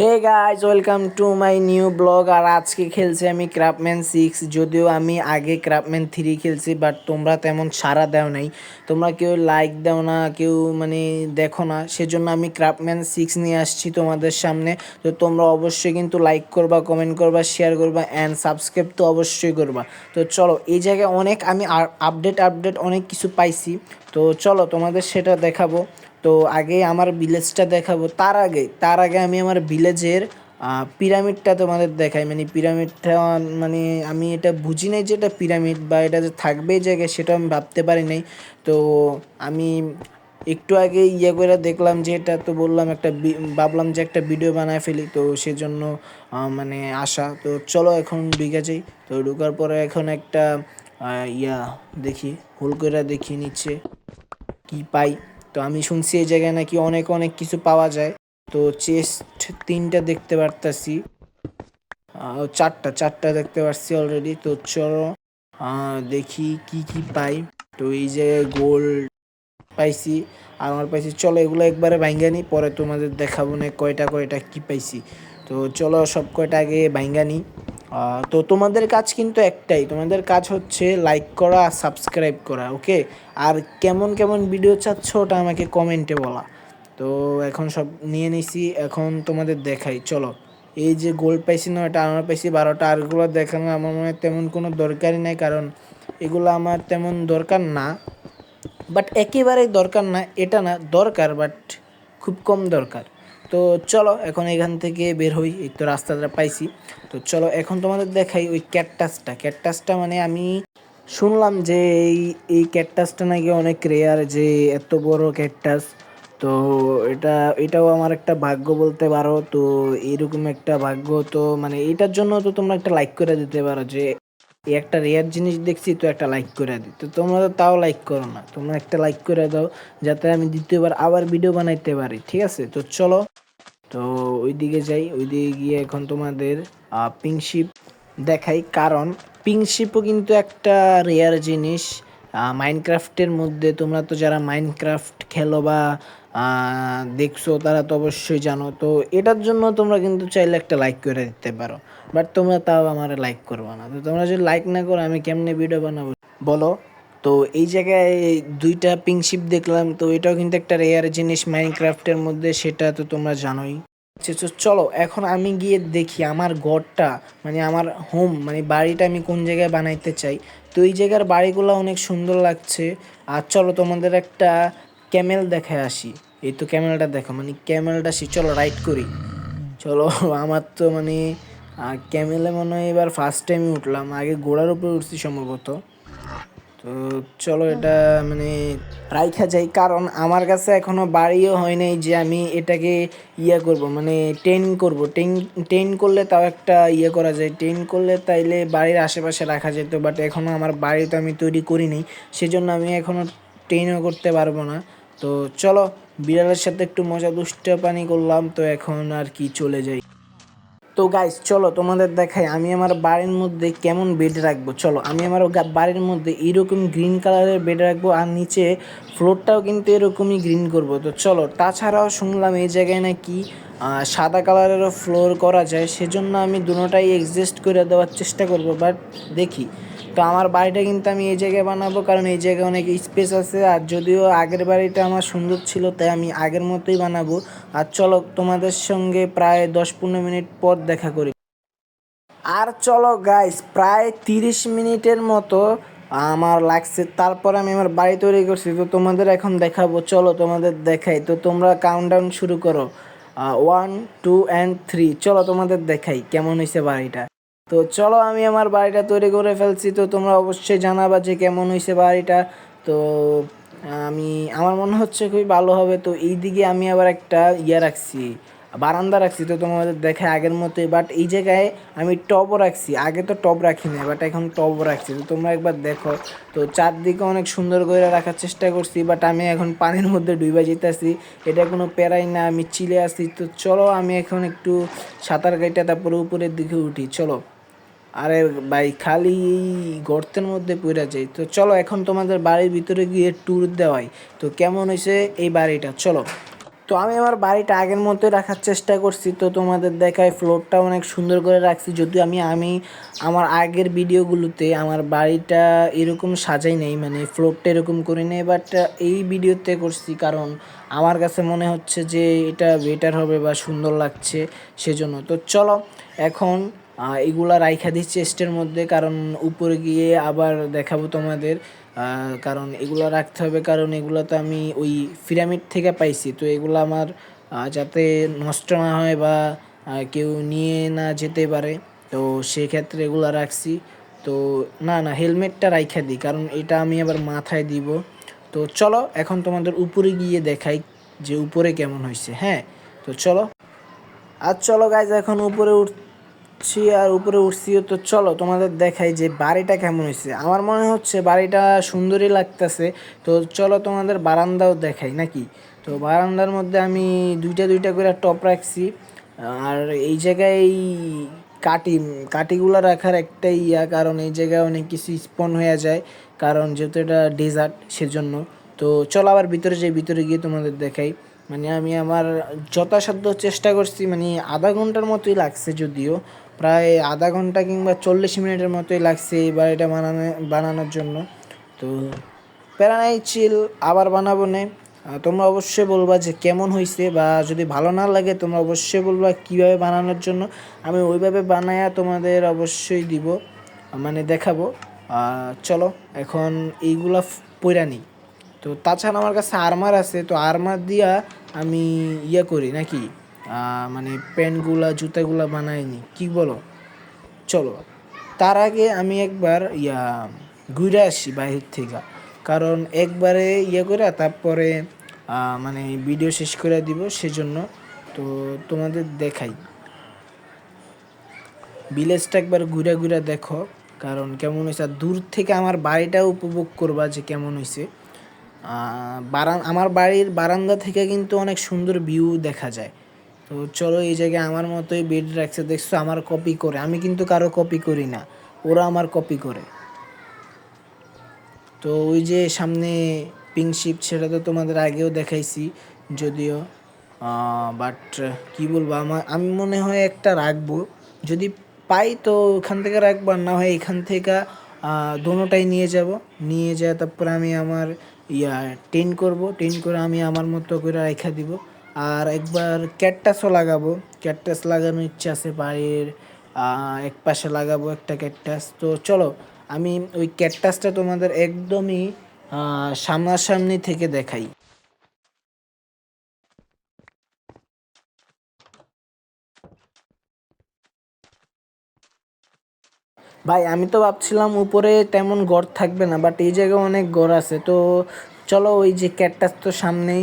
Hey guys welcome to my new blog আর আজকে খেলছি আমি ক্রাফম্যান সিক্স যদিও আমি আগে ক্রাফম্যান থ্রি খেলছি বাট তোমরা তেমন সাড়া দাও নাই। তোমরা কেউ লাইক দাও না, কেউ মানে দেখো না। সেজন্য আমি ক্রাফম্যান সিক্স নিয়ে আসছি তোমাদের সামনে। তো তোমরা অবশ্যই কিন্তু লাইক করবা কমেন্ট করবা শেয়ার করবা অ্যান্ড সাবস্ক্রাইব তো অবশ্যই করবা। তো চলো, এই জায়গায় অনেক আমি আপডেট আপডেট অনেক কিছু পাইছি। তো চলো, তোমাদের সেটা দেখাবো। তো আগে আমার ভিলেজটা দেখাবো। তার আগে তার আগে আমি আমার ভিলেজের পিরামিডটা তোমাদের দেখাই। মানে পিরামিডটা মানে আমি এটা বুঝি নাই যে এটা পিরামিড বা এটা যে থাকবে জায়গায় সেটা আমি ভাবতে পারি নাই। তো আমি একটু আগে ইয়ে করে দেখলাম যে এটা তো বললাম একটা ভাবলাম যে একটা ভিডিও বানায় ফেলি। তো সেজন্য মানে আসা তো চলো এখন ঢুকে যাই। তো ঢুকার পরে এখন একটা ইয়া দেখি হোল করে দেখি নিচ্ছে। কি পাই? তো আমি শুনছি এই জায়গায় নাকি অনেক অনেক কিছু পাওয়া যায়। তো চেস্ট তিনটা দেখতে পারতাছি। চারটা চারটা দেখতে পারছি অলরেডি তো চলো দেখি কি কি পাই। তো এই যে গোল্ড পাইছি। আর আমার পাইছি, চলো এগুলো একবারে ভাঙ্গানি পরে তোমাদের দেখাবো না কয়টা কয়টা কি পাইছি। তো চলো সব কয়টা আগে ভাঙ্গানি তো তোমাদের কাজ কিন্তু একটাই, তোমাদের কাজ হচ্ছে লাইক করা আর সাবস্ক্রাইব করা ওকে আর কেমন কেমন ভিডিও চাচ্ছ ওটা আমাকে কমেন্টে বলা। তো এখন সব নিয়ে নিছি, এখন তোমাদের দেখাই, চলো। এই যে গোল্ড পাইছি না এটা আমার পাইছি বারোটা আরগুলো দেখানো আমার মনে হয় তেমন কোনো দরকারই নাই, কারণ এগুলো আমার তেমন দরকার না। বাট একেবারেই দরকার না, এটা না, দরকার বাট খুব কম দরকার। তো চলো এখন এখান থেকে বের হই, এই তো রাস্তাটা পাইছি। তো চলো এখন তোমাদের দেখাই ওই ক্যাটটাসটা ক্যাটটাসটা মানে আমি শুনলাম যে এই এই ক্যাটটাসটা নাকি অনেক রেয়ার যে এত বড় ক্যাটটাস তো এটা, এটাও আমার একটা ভাগ্য বলতে পারো। তো এরকম একটা ভাগ্য তো মানে এটার জন্য তো তোমরা একটা লাইক করে দিতে পারো যে এই একটা রেয়ার জিনিস দেখছি, তো একটা লাইক করে দিই তো তোমরা তো তাও লাইক করো না। তোমরা একটা লাইক করে দাও, যাতে আমি দ্বিতীয়বার আবার ভিডিও বানাইতে পারি, ঠিক আছে? তো চলো তো ওইদিকে যাই, ওইদিকে গিয়ে এখন তোমাদের পিংশিপ দেখাই। কারণ পিংশিপও কিন্তু একটা রেয়ার জিনিস। মাইনক্রাফটের মধ্যে তোমরা তো যারা মাইনক্রাফট খেলো বা দেখছ, তারা তো অবশ্যই জানো। তো এটার জন্য তোমরা কিন্তু চাইলে একটা লাইক করে দিতে পারো। বাট তোমরা তাও আমার লাইক করব না। তো তোমরা যদি লাইক না করো, আমি কেমনে ভিডিও বানাবো? বলো। তো এই জায়গায় দুইটা পিংশিপ দেখলাম, তো এটাও কিন্তু একটা রেয়ার জিনিস মাইনক্রাফ্টের মধ্যে, সেটা তো তোমরা জানোই। আচ্ছা চলো, এখন আমি গিয়ে দেখি আমার ঘরটা মানে আমার হোম মানে বাড়িটা আমি কোন জায়গায় বানাইতে চাই। তো এই জায়গার বাড়িগুলো অনেক সুন্দর লাগছে। আর চলো, তোমাদের একটা ক্যামেল দেখে আসি। এই তো ক্যামেলটা দেখো মানে ক্যামেলটা সে, চলো রাইড করি। চলো, আমার তো মানে ক্যামেলে মনে হয় এবার ফার্স্ট টাইম উঠলাম, আগে ঘোড়ার উপরে উঠছি সম্ভবত। তো চলো এটা মানে রাইখা যাই, কারণ আমার কাছে এখনও বাড়িও হয় নাই যে আমি এটাকে ইয়ে করব মানে টেন করব। টেন টেন করলে তাও একটা ইয়ে করা যায়। টেন করলে তাইলে বাড়ির আশেপাশে রাখা যেত বাট এখনও আমার বাড়ি তো আমি তৈরি করি নি সেজন্য আমি এখনও টেনও করতে পারব না। তো চলো, বিড়ালের সাথে একটু মজা দুষ্ট পানি করলাম, তো এখন আর কি চলে যাই। তো গাইস চলো তোমাদের দেখাই, আমি আমার বাড়ির মধ্যে কেমন বেড রাখব? চলো, আমি আমার বাড়ির মধ্যে এরকম গ্রিন কালারের বেড রাখব আর নিচে ফ্লোরটাও কিন্তু এরকমই গ্রিন করব। তো চলো, তাছাড়াও শুনলাম এই জায়গায় নাকি সাদা কালারেরও ফ্লোর করা যায়, সেজন্য আমি দুটাই এক্সিস্ট করে দেওয়ার চেষ্টা করব। বাট দেখি তো আমার বাড়িটা কিন্তু আমি এই জায়গায় বানাবো, কারণ এই জায়গায় অনেক স্পেস আছে। আর যদিও আগের বাড়িটা আমার সুন্দর ছিল, তাই আমি আগের মতোই বানাবো। আর চলো তোমাদের সঙ্গে প্রায় দশ পনেরো মিনিট পর দেখা করি। আর চলো গাইস প্রায় তিরিশ মিনিটের মতো আমার লাগছে। তারপর আমি আমার বাড়ি তৈরি করছি, তো তোমাদের এখন দেখাবো। চলো তোমাদের দেখাই, তো তোমরা কাউন্টডাউন শুরু করো। ওয়ান টু অ্যান্ড থ্রি চলো তোমাদের দেখাই, কেমন হয়েছে বাড়িটা। তো চলো আমি আমার বাড়িটা তৈরি করে ফেলছি। তো তোমরা অবশ্যই জানাবা যে কেমন হয়েছে বাড়িটা। তো, আমি, আমার মনে হচ্ছে খুবই ভালো হবে। তো এই দিকে আমি আবার একটা ইয়ে রাখছি, বারান্দা রাখছি। তো তোমাদের দেখে আগের মতোই বাট এই জায়গায় আমি টবও রাখছি। আগে তো টব রাখি না বাট এখন টব রাখছি। তো তোমরা একবার দেখো। তো চারদিকে অনেক সুন্দর করে রাখার চেষ্টা করছি বাট আমি এখন পানির মধ্যে ডুইবা যেতেছি এটা কোনো প্যারাই না, আমি চিলে আসছি তো চলো আমি এখন একটু সাঁতার কাইটা তারপরে উপরের দিকে উঠি। চলো। আরে ভাই, খালি এই গর্তের মধ্যে পড়ে যাই। তো চলো, এখন তোমাদের বাড়ির ভিতরে গিয়ে ট্যুর দেওয়াই। তো কেমন হয়েছে এই বাড়িটা? চলো। তো আমি আমার বাড়িটা আগের মতোই রাখার চেষ্টা করছি। তো তোমাদের দেখায় ফ্লোরটা অনেক সুন্দর করে রাখছি। যদিও আমি আমি আমার আগের ভিডিওগুলোতে আমার বাড়িটা এরকম সাজাই নেই মানে ফ্লোরটা এরকম করি নেই। বাট এই ভিডিওতে করছি কারণ আমার কাছে মনে হচ্ছে যে এটা বেটার হবে বা সুন্দর লাগছে সেজন্য। তো চলো, এখন এগুলা রাইখা দিই চেস্টের মধ্যে, কারণ উপরে গিয়ে আবার দেখাবো তোমাদের। কারণ এগুলো রাখতে হবে, কারণ এগুলো তো আমি ওই পিরামিড থেকে পাইছি। তো এগুলো আমার যাতে নষ্ট না হয় বা কেউ নিয়ে না যেতে পারে। তো সেক্ষেত্রে এগুলো রাখছি। তো না না, হেলমেটটা রাইখা দিই, কারণ এটা আমি আবার মাথায় দিব। তো চলো, এখন তোমাদের উপরে গিয়ে দেখাই যে উপরে কেমন হয়েছে হ্যাঁ তো চলো। আর চলো গাইজ এখন উপরে উঠছি আর উপরে উঠছিও তো চলো তোমাদের দেখাই যে বাড়িটা কেমন হয়েছে। আমার মনে হচ্ছে বাড়িটা সুন্দরই লাগতেছে, তো চলো তোমাদের বারান্দাও দেখাই নাকি? তো বারান্দার মধ্যে আমি দুইটা দুইটা করে টপ রাখছি, আর এই জায়গায় কাটি কাটিগুলো রাখার একটাই ইয়া, কারণ এই জায়গায় অনেক কিছু স্পন হয়ে যায়, কারণ যেহেতু এটা ডেজার্ট সেজন্য। তো চলো আবার ভিতরে যাই, ভিতরে গিয়ে তোমাদের দেখাই। মানে আমি আমার যথাসাধ্য চেষ্টা করছি মানে আধা ঘণ্টার মতোই লাগছে যদিও প্রায় আধা ঘণ্টা কিংবা চল্লিশ মিনিটের মতোই লাগছে এই বাড়িটা বানানো, বানানোর জন্য। তো প্যারা নাই চিল আবার বানাবো নে। তোমরা অবশ্যই বলবা যে কেমন হয়েছে বা যদি ভালো না লাগে, তোমরা অবশ্যই বলবা কীভাবে বানানোর জন্য। আমি ওইভাবে বানায়া তোমাদের অবশ্যই দিব মানে দেখাবো। চলো, এখন এইগুলা পইরা নিই। তো তাছাড়া আমার কাছে আর্মার আছে, তো আর্মার দিয়া আমি ইয়ে করি, নাকি? মানে প্যান্টগুলা, জুতাগুলা বানাইনি কি বলো? চলো। তার আগে আমি একবার ইয়া ঘুরে আসি বাইরের থেকে। কারণ একবারে ইয়ে করে তারপরে মানে ভিডিও শেষ করে দিব সেজন্য। তো তোমাদের দেখাই। ভিলেজটা একবার ঘুরে ঘুরে দেখো। কারণ কেমন হয়েছে দূর থেকে আমার বাড়িটা উপভোগ করবা যে কেমন হয়েছে। আমার বাড়ির বারান্দা থেকে কিন্তু অনেক সুন্দর ভিউ দেখা যায়। তো চলো এই জায়গায় আমার মতোই বেড রাখছে। দেখছ, আমার কপি করে। আমি কিন্তু কারও কপি করি না। ওরা আমার কপি করে। তো ওই যে সামনে পিঙ্ক শিপ সেটা তো তোমাদের আগেও দেখাইছি যদিও। বাট কি বলব, আমার, আমি মনে হয় একটা রাখব। যদি পাই তো ওখান থেকে রাখব, আর না হয় এখান থেকে দোনোটাই নিয়ে যাব। নিয়ে যায় তারপরে আমি আমার, ইয়া টেন করব। টেন করে আমি আমার মতো করে রেখা দিব। আর একবার ক্যাটটাসও লাগাবো। ক্যাটটাস লাগানোর ইচ্ছা আছে বাড়ির এক পাশে লাগাবো একটা ক্যাটটাস। তো চলো, আমি ওই ক্যাটটাসটা তোমাদের একদমই সামনাসামনি থেকে দেখাই। ভাই, আমি তো ভাবছিলাম উপরে তেমন গড় থাকবে না বাট এই জায়গায় অনেক গড় আছে। তো চলো, ওই যে ক্যাটটাস তো সামনেই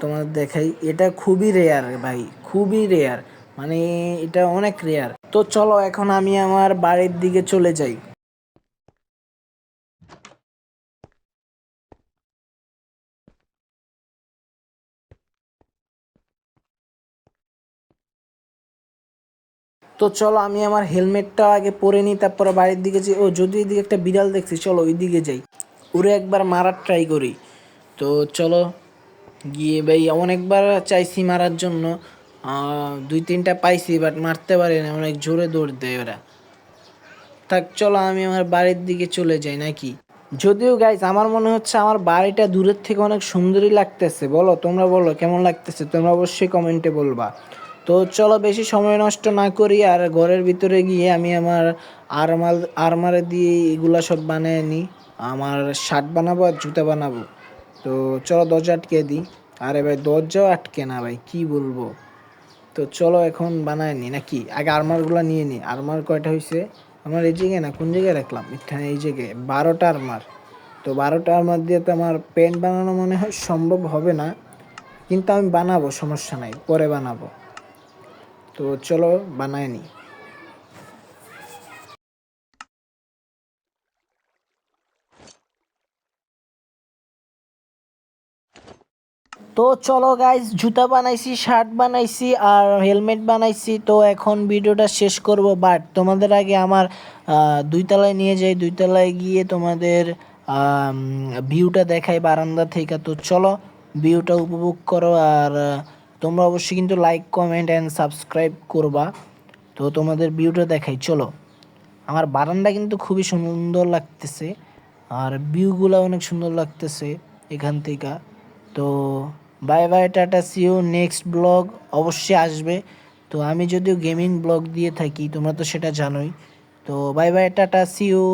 তোমাদের দেখাই, এটা খুবই রেয়ার ভাই, খুবই রেয়ার মানে এটা অনেক রেয়ার তো চলো, এখন আমি আমার বাড়ির দিকে চলে যাই। তো চলো, আমি আমার হেলমেটটা আগে পরে নিই, তারপরে বাড়ির দিকে যাই। ও, যদি এদিকে একটা বিড়াল দেখছি, চলো ওই দিকে যাই। ওরে, একবার মারার ট্রাই করি। তো চলো গিয়ে ভাই, অনেকবার চাইছি মারার জন্য। দুই তিনটা পাইছি বাট মারতে পারি না অনেক জোরে দৌড় দেয় ওরা। থাক, চলো, আমি আমার বাড়ির দিকে চলে যাই নাকি? যদিও গাইজ আমার মনে হচ্ছে আমার বাড়িটা দূরের থেকে অনেক সুন্দরই লাগতেছে। বলো, তোমরা বলো, কেমন লাগতেছে? তোমরা অবশ্যই কমেন্টে বলবা। তো চলো, বেশি সময় নষ্ট না করি, আর ঘরের ভিতরে গিয়ে আমি আমার আরমাল আরমারে দিয়ে এগুলা সব বানিয়ে নিই আমার শার্ট বানাবো আর জুতা বানাবো। তো চলো দরজা আটকে দিই। আরে ভাই, দরজাও আটকে না ভাই, কি বলব? তো চলো এখন বানায় নি নাকি? আগে আরমারগুলো নিয়ে নি আরমার কয়টা হয়েছে আমার এই জায়গায় না, কোন জায়গায় রাখলাম? এখানে এই জায়গায়, বারোটা আরমার তো বারোটা আরমার দিয়ে তো আমার প্যান্ট বানানো মনে হয় সম্ভব হবে না, কিন্তু আমি বানাবো, সমস্যা নাই, পরে বানাবো। তো চলো বানায় নি তো চলো গাইজ জুতা বানাইছি শার্ট বানাইছি আর হেলমেট বানাইছি। তো এখন ভিডিওটা শেষ করব বাট তোমাদের আগে আমার আহ, দুই তলায় নিয়ে যাই। দুই তলায় গিয়ে তোমাদের ভিউটা দেখাই বারান্দা থেকে। তো চলো ভিউটা উপভোগ করো আর তোমরা অবশ্যই কিন্তু লাইক কমেন্ট অ্যান্ড সাবস্ক্রাইব করবা। তো তোমাদের ভিউটা দেখাই চলো। আমার বারান্দা কিন্তু খুবই সুন্দর লাগতেছে। আর ভিউগুলো অনেক সুন্দর লাগতেছে এখান থেকে। তো bye bye tata see you next blog অবশ্যই আসবে। তো আমি যদিও গেমিং ব্লগ দিয়ে থাকি, তোমরা তো সেটা জানোই। তো বাই বাই, টাটা সিও